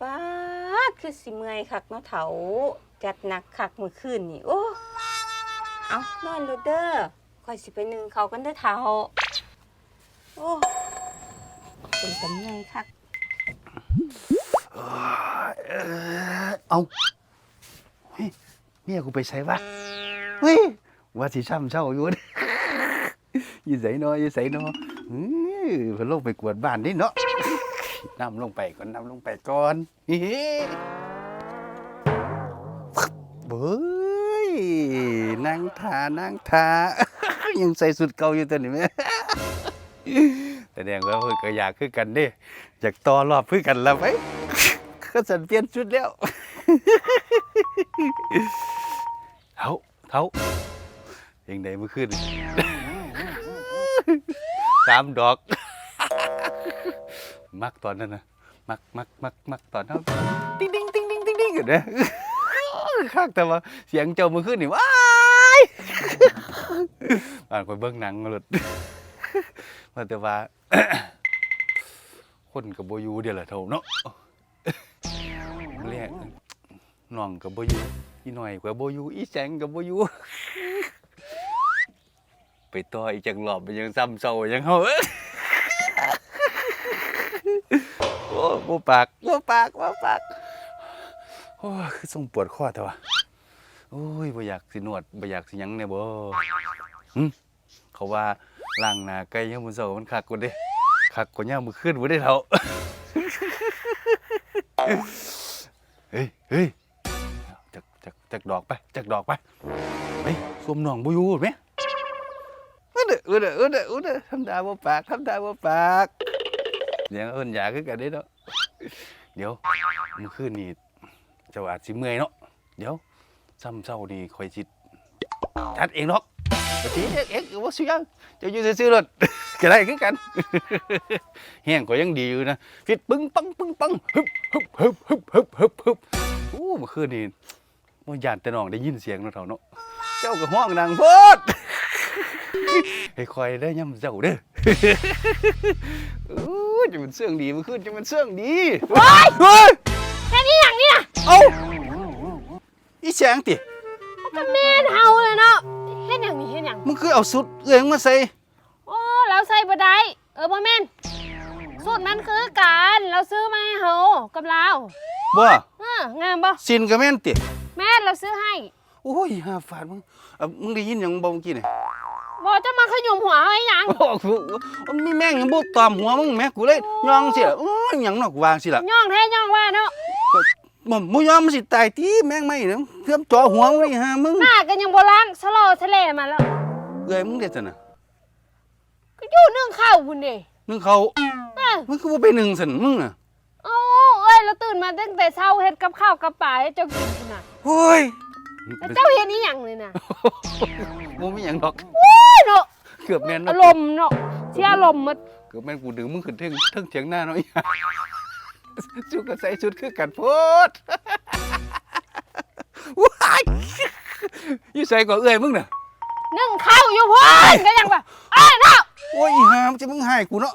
ป้าดคือสิเมื่อยคักเนาะเถาจัดหนักคักมื่อคืนนี่โอ้เอานอนโลดเด้อคอยสิไปนึ่งเขาวกันเด้อเถาโอ้เป็นตำไงคักเอ้อเอาเฮ้ยเมียกูไปใส่วะเฮ้ยว่าสิช้ำเช่าอยู่ อยู่ใส่นออยู่ใส่นอเฮ้ยเพิ่นลงไปกวาดบ้านนี่เนาะ นำลงไปก่อนนำลงไปก่อนเฮ้เบ้ยนั่งทานั่งทายังใส่สุดเก่าอยู่ตัวนี้ไหมแสดงว่าเพิ่นก็อยากคือกันเด้อยากต่อรอบคือกันแล้วไหมก็สันเปลี่ยนชุดแล้วเท้าเท้ายังไงเมื่อคืนสามดอก มักตอนนั้นนะมักมักมักมักตอนนั้นติ๊งติ๊งติ๊งติ๊งติ๊งติ๊งกันนะข้างแต่ว่าเสียงเจ้ามื่อคืนนี่ว้ายอ่านไปเบิ่งหนังหลุดว่าแต่ว่า คนกับโบยูเดี๋ยวแหละเท่าเนาะเรียกน้องกับโบยูอีหน่อยกับโบยูอีแสงกับโบยูไปต่ออีจังหลอบไปยังซ้ำเศร้ายังเฮา โอ้โบปากโบปากโบปากโอ้คือทรงปวดข้อแต่ว่าโอ้ยบ่อยากสินวดบ่อยากสิหยังเนี่ยบ่หึเขาว่าล้างหน้าไก่ยังมื้อเช้ามันคักกว่าเด้คักกว่าย่ามมื้อคืนบ่ได้เท่าเฮ้ยเฮ้ยจักจักจักดอกไปจักดอกไปไปสวมหนองบ่อยู่ไหมอุดอุดอุดอุดทำตาบ่ปากทำตาบ่ปาก เดี๋ยวเอิ้นอยากคือกันเด้เนาะเดี๋ยวมื่อคืนนี้เจ้าอาจสิเมื่อยเนาะเดี๋ยวซ้ำเช้านี่คอยสิจัดเองเนาะบ่สิเอ็กเอ็กบ่สิยังจ้าอยู่ซื่อๆรถก็ได้คือกันแห้งก็ยังดีอยู่นะฟิตปึ้งปังปึ้งปังฮึบฮึบฮึบฮึบฮึบฮึบฮึบโอ้เมื่อคืนนี้ว่ายานแต่น้องได้ยินเสียงเนาะเท่าเนาะเจ้าก็ห้องดังโพดให้คอยได้ย้ำเจ้าเด้อโอ้ย จะเป็นเสื่องดีเมื่อคืนจะเป็นเสื่องดีว้ายเฮ้ยแค่นี้อย่างเนี้ยเอ้าอีแสงติก็แม่นเฮาเลยเนาะเฮ็ดอย่างนี้เฮ็ดอย่างมึงคือเอาสุดเอื้อยมึงมาใส่โอ้เราใส่บ่ได้เออบ่แม่นสูตรมันคือกันเราซื้อมาให้เฮากับเราบ่เอองามบ่สินก็แม่นติแม่นเราซื้อให้โอ้ยหาฝาดมึงเอ่อมึงได้ยินหยังบ่เมื่อกี้นี่ บ่จะมาขยุมหัวให้หยัง โอ้โหมันมีแม่งยังบ่ตอมหัวมึงแม่กูเลยยองสิล่ะโอ้ยหยังนอกวางสิล่ะย่องแท้ย่องว่าเนาะบ่บ่ยอมมันสิตายติแม่งไม่เนาะเตรียมจ่อหัวมึงไว้หามึงหน้าก็ยังบ่ล้างสโลทะเลมาแล้ว เอ้ยมึงเด็ดซั่นน่ะก็อยู่นึ่งข้าวพุ่นเด้นึงเขาเออมึงคือบ่ไปหนึ่งซั่นมึงน่ะ โอ้เอ้ยเราตื่นมาตั้งแต่เช้าเฮ็ดกับข้าวกับปลาให้เจ้ากินพุ่นน่ะ โอ้ย แล้วเจ้าเห็ยนี่ยังเลยนะมึงไม่ยังหรอก เนาะเกือบแม่นอารเนาะมณ์เนาะเสียอารมณ์มัาเกือบแม่นกูดึงมึงขึ้นเท่งเท่งเถียงหน้าเนาะอีห่าชุดก็ใส่ชุดคือกันโพดว้ายอยู่ใส่ก็เอื้อยมึงน่ะนึ่งเข้าอยู่พ่นก็ยังแบบเอ้ยเนาะโอ้ยห่ามจะมึงหายกูเนาะ